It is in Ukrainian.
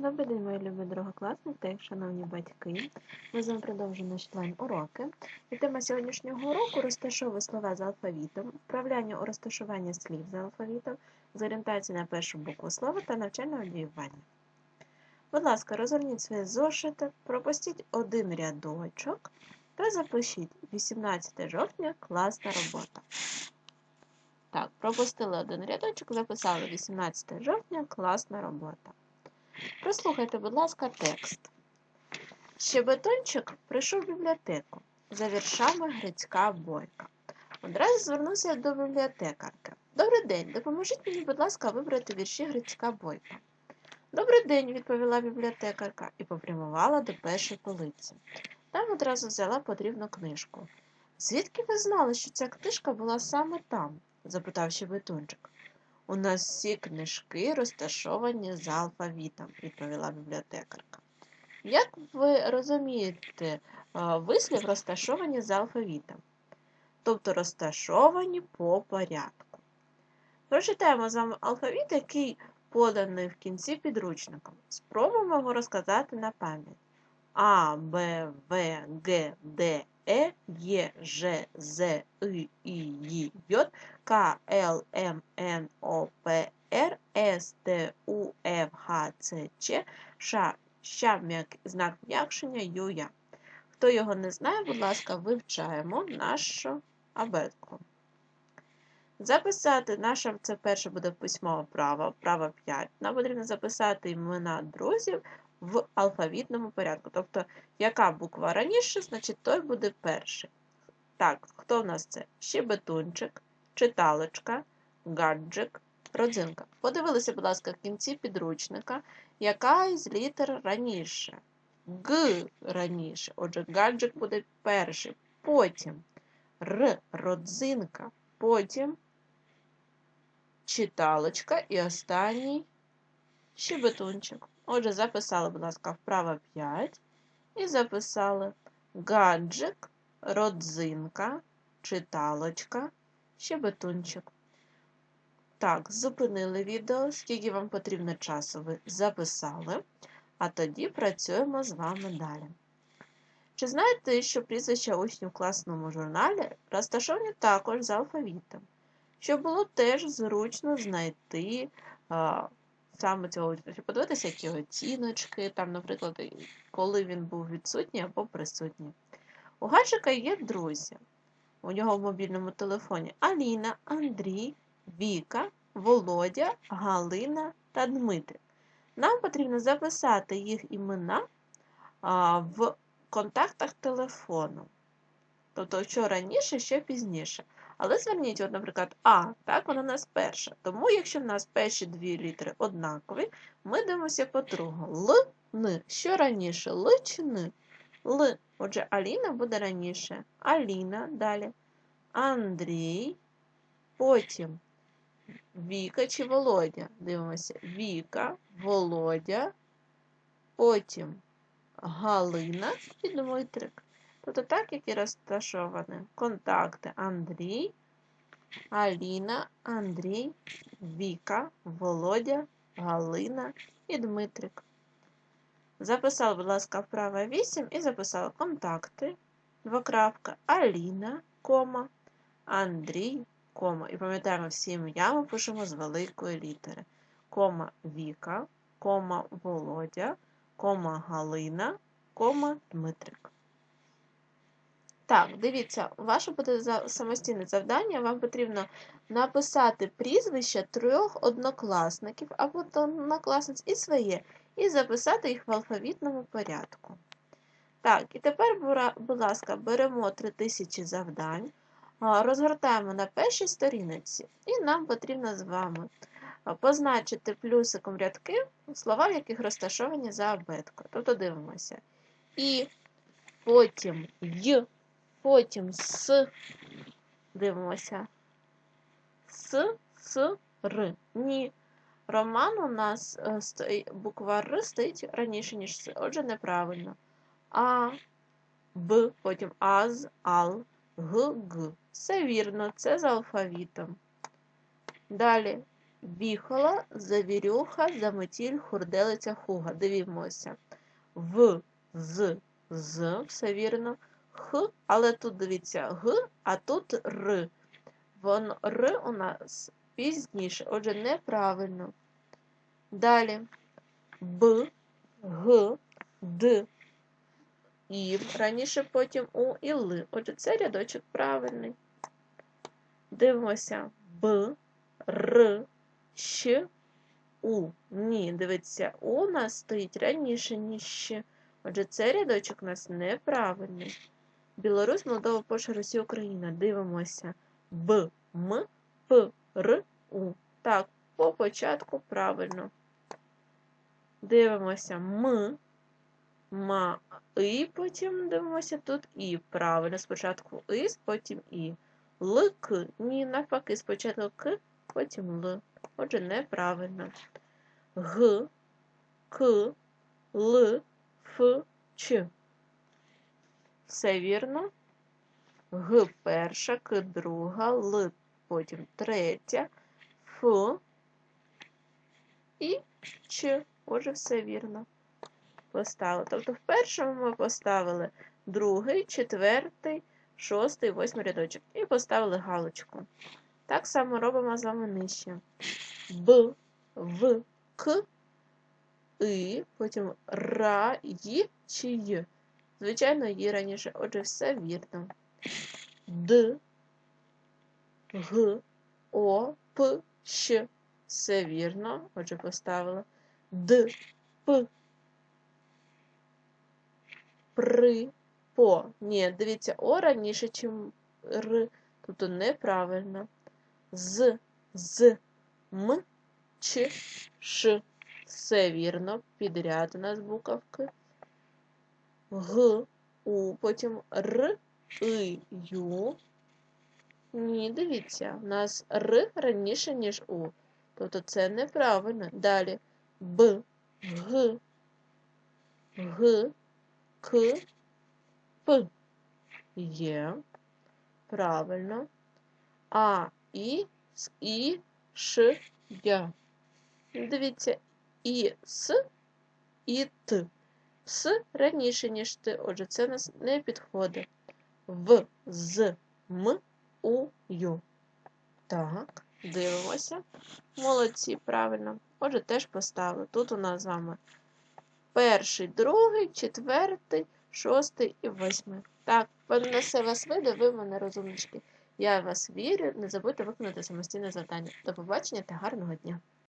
Добрий день, мої любі другокласники, шановні батьки. Ми з вами продовжуємо член уроки. І тема сьогоднішнього уроку розташовує слова з алфавітом, вправляння у розташуванні слів з алфавітом, з орієнтації на першу букву слова та навчальне одіювання. Будь ласка, розгорніть свої зошити, пропустіть один рядочок та запишіть 18 жовтня класна робота. Так, пропустили один рядочок, записали 18 жовтня класна робота. Прослухайте, будь ласка, текст. Щебетончик прийшов в бібліотеку за віршами Грицька Бойка. Одразу звернувся до бібліотекарки. Добрий день, допоможіть мені, будь ласка, вибрати вірші Грицька Бойка. Добрий день, відповіла бібліотекарка і попрямувала до першої полиці. Там одразу взяла потрібну книжку. Звідки ви знали, що ця книжка була саме там? запитав щебетунчик. У нас всі книжки розташовані за алфавітом, відповіла бібліотекарка. Як ви розумієте, вислів розташовані за алфавітом? Тобто розташовані по порядку. Прочитаємо з вами алфавіт, який поданий в кінці підручником. Спробуємо його розказати на пам'ять. А, Б, В, Г, Д, Е, Е, Ж, З, И, І, Й, Й, К, Л, М, Н, О, П, Р, С, Т, У, Ф, Г, Ц, Ч, Ш, Щ, знак м'якшення, Ю, Я. Хто його не знає, будь ласка, вивчаємо нашу абетку. Записати наша, це перше буде письмова право, право 5. Нам потрібно записати імена друзів в алфавітному порядку. Тобто, яка буква раніше, значить той буде перший. Так, хто в нас це? Щебетунчик, читалочка, гаджик, родзинка. Подивилися, будь ласка, в кінці підручника, яка із літер раніше. Г раніше. Отже, гаджик буде перший. Потім Р родзинка, потім читалочка і останній щебетунчик. Отже, записали, будь ласка, вправо 5 і записали гаджик, родзинка, читалочка, щебетунчик. Так, зупинили відео, скільки вам потрібно часу, ви записали, а тоді працюємо з вами далі. Чи знаєте, що прізвища учнів в класному журналі розташовані також за алфавітом, щоб було теж зручно знайти саме цього учня, подивитися, які оціночки, там, наприклад, коли він був відсутній або присутній. У Гаджика є друзі. У нього в мобільному телефоні Аліна, Андрій, Віка, Володя, Галина та Дмитрик. Нам потрібно записати їх імена а, в контактах телефону. Тобто, що раніше, що пізніше. Але зверніть, от, наприклад, А, так, вона у нас перша. Тому, якщо в нас перші дві літери однакові, ми дивимося по другу. Л, Н. Що раніше? Л чи Н? Л. Отже, Аліна буде раніше. Аліна далі. Андрій. Потім Віка чи Володя. Дивимося. Віка, Володя. Потім Галина і Дмитрик. Тобто так, як і розташовані контакти Андрій, Аліна, Андрій, Віка, Володя, Галина і Дмитрик. Записали, будь ласка, вправо 8 і записали контакти. Двокрапка Аліна, кома, Андрій, кома. І пам'ятаємо, всі ім'я ми пишемо з великої літери. Кома Віка, кома Володя, кома Галина, кома Дмитрик. Так, дивіться, ваше буде самостійне завдання, вам потрібно написати прізвище трьох однокласників або однокласниць і своє, і записати їх в алфавітному порядку. Так, і тепер, будь ласка, беремо 3000 завдань, розгортаємо на першій сторінці, і нам потрібно з вами позначити плюсиком рядки, слова, в яких розташовані за абеткою. Тобто дивимося. І потім й. Потім с, дивимося. С, С, Р. Ні. Роман у нас е, буква Р стоїть раніше, ніж С. Отже, неправильно. А, Б, потім Аз, Ал, Г, Г. Все вірно, це за алфавітом. Далі віхола, завірюха, заметіль, хурделиця, хуга. Дивімося. В, з, з, все вірно. Х, але тут дивіться г, а тут р. Воно р у нас пізніше, отже, неправильно. Далі Б, Г, Д, І. Раніше потім У і Л. Отже, це рядочок правильний. Дивимося Б, Р, Щ, У. Ні, дивіться, У нас стоїть раніше, ніж Щ. Отже, цей рядочок у нас неправильний. Білорусь, Молдова, Польща, Росія, Україна. Дивимося. Б, М, П, Р, У. Так, по початку правильно. Дивимося М, Ма, І, потім дивимося тут І. Правильно, спочатку І, потім І. Л, К. Ні, навпаки, спочатку К, потім Л. Отже, неправильно. Г, К, Л, Ф, Ч. Все вірно. Г перша, К друга, Л потім третя, Ф і Ч. Отже, все вірно. Поставили. Тобто в першому ми поставили другий, четвертий, шостий, восьмий рядочок. І поставили галочку. Так само робимо з вами нижче. Б, В, К, І, потім Ра, Ї чи Й. Звичайно, Ї раніше. Отже, все вірно. Д, Г, О, П, Щ. Все вірно. Отже, поставила. Д, П. При, по. Ні, дивіться, О раніше, чим Р. Тобто неправильно. З, з, М, Ч, Ш. Все вірно. Підряд у нас буковки. Г, У, потім Р, И, Ю. Ні, дивіться, у нас Р раніше, ніж У. Тобто це неправильно. Далі Б, Г, Г, К, П. Є. Правильно. А, І, С, І, Ш, Я. Дивіться, І, С, і Т. С раніше, ніж Т. Отже, це нас не підходить. В, з, М, У, Ю. Так, дивимося. Молодці, правильно. Отже, теж поставили. Тут у нас з вами перший, другий, четвертий, шостий і восьмий. Так, на все вас вийде, ви мене розумнички. Я вас вірю. Не забудьте виконати самостійне завдання. До побачення та гарного дня!